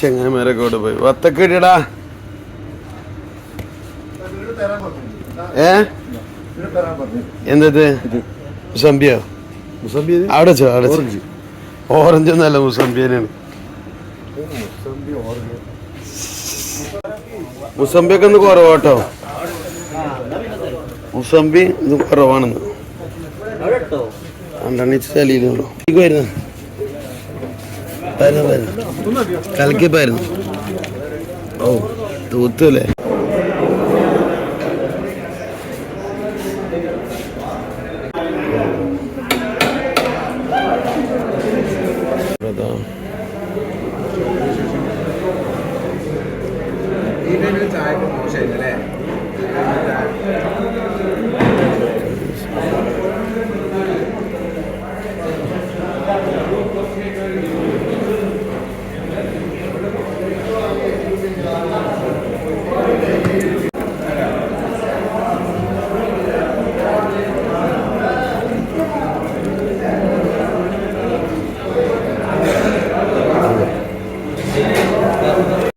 ചെങ്ങന്മാരൊക്കെ കൂടെ പോയി. വത്തക്ക ഇടടാ ഏ? എന്തത്? മുസംബിയോ? മുസംബി അവിടെ വെച്ചോ അവിടെ. ഓറഞ്ച്. ഒന്നല്ല മുസംബിയനാണ്. മുസംബിയൊക്കെ ഒന്ന് കുറവാട്ടോ. മുസംബി ഇത് കുറവാണെന്ന്. രണ്ടെണ്ണിച്ച് തലയിലുള്ളൂ വരുന്നത് വരുന്നു വരുന്നു കലക്കിപ്പായിരുന്നു ഓ തൂത്തല്ലേ അതാ